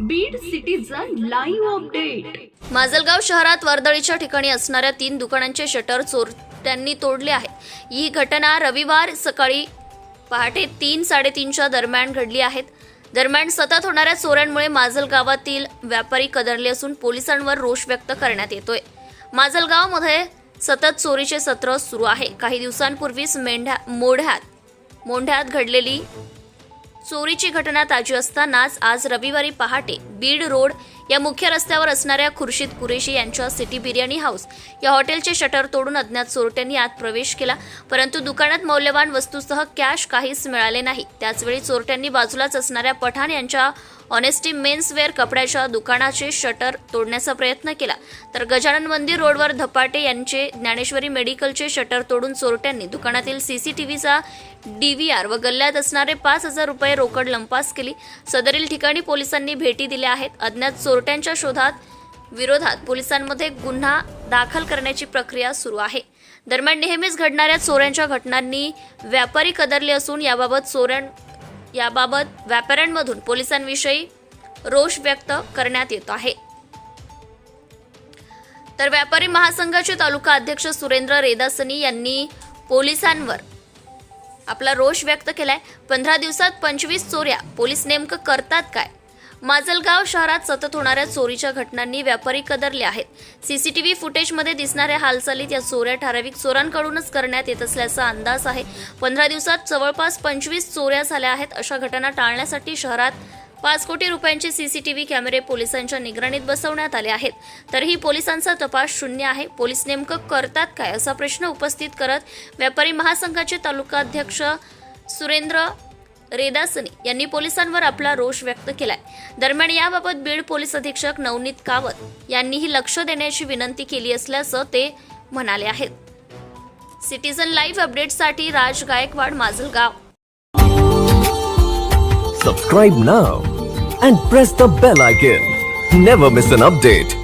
Beed citizen live update Majalgaon शहरात वर्दळीच्या ठिकाणी असणाऱ्या तीन दुकानांचे शटर चोरट्यांनी तोडले आहे. ही घटना रविवार सकाळी पहाटे तीन साडेतीनच्या दरम्यान घडली आहेत दरम्यान सतत होणाऱ्या चोऱ्यांमुळे माजल गावातील व्यापारी कदरले असून पोलिसांवर रोष व्यक्त करण्यात येतोय. माजलगावमध्ये सतत चोरीचे सत्र सुरू आहे. काही दिवसांपूर्वीच मेंढ्या मोढ्यात मोंढ्यात घडलेली चोरीची घटना ताजी असतानाच आज रविवारी पहाटे बीड रोड या मुख्य रस्त्यावर असणाऱ्या खुर्शीद कुरेशी यांच्या सिटी बिर्याणी हाऊस या हॉटेलचे शटर तोडून अज्ञात चोरट्यांनी आत प्रवेश केला परंतु दुकानात मौल्यवान वस्तूसह कॅश काहीच मिळाले नाही. त्याचवेळी चोरट्यांनी बाजूलाच असणाऱ्या पठाण यांच्या ऑनेस्टी मेन्सवेअर कपड्याच्या दुकानाचे शटर तोडण्याचा प्रयत्न केला. तर गजानन मंदिर रोडवर धपाटे यांचे ज्ञानेश्वरी मेडिकलचे शटर तोडून चोरट्यांनी दुकानातील सीसीटीव्हीचा डीव्हीआर व गल्ल्यात असणारे पाच हजार रुपये रोकड लंपास केली. सदरील ठिकाणी पोलिसांनी भेटी दिल्या आहेत. अज्ञात चोर चोरट्यांच्या शोधात विरोधात पोलिसांमध्ये गुन्हा दाखल करण्याची प्रक्रिया सुरू आहे. दरम्यान नेहमीच घडणाऱ्या चोऱ्यांच्या घटनांनी व्यापारी कदरले असून याबाबत चोऱ्यां याबाबत व्यापाऱ्यांमधून पोलिसांविषयी रोष व्यक्त करण्यात येत आहे. तर व्यापारी महासंघाचे तालुका अध्यक्ष सुरेंद्र रेदासनी यांनी पोलिसांवर आपला रोष व्यक्त केलाय. पंधरा दिवसात पंचवीस चोऱ्या. पोलीस नेमकं करतात काय? माजलगाव शहरात सतत होणाऱ्या चोरीच्या घटनांनी व्यापारी कदरले आहेत. सीसीटीव्ही फुटेजमध्ये दिसणाऱ्या हालचालीत या चोऱ्या ठराविक चोरांकडूनच करण्यात येत असल्याचा अंदाज आहे. पंधरा दिवसात जवळपास पंचवीस चोऱ्या झाल्या आहेत अशा घटना टाळण्यासाठी शहरात पाच कोटी रुपयांचे सीसीटीव्ही कॅमेरे पोलिसांच्या निगराणीत बसवण्यात आले आहेत. तरीही पोलिसांचा तपास शून्य आहे. पोलीस नेमकं करतात काय असा प्रश्न उपस्थित करत व्यापारी महासंघाचे तालुकाध्यक्ष सुरेंद्र रेदासनी यांनी पोलिसांवर आपला रोष व्यक्त केलाय. दरम्यान याबाबत बीड पोलीस अधीक्षक नवनीत कावत यांनीही लक्ष देण्याची विनंती केली असल्याचं ते म्हणाले आहेत. सिटीझन लाईव्ह अपडेटसाठी Raj Gaikwad Majalgaon. Subscribe now and press the bell icon never miss an update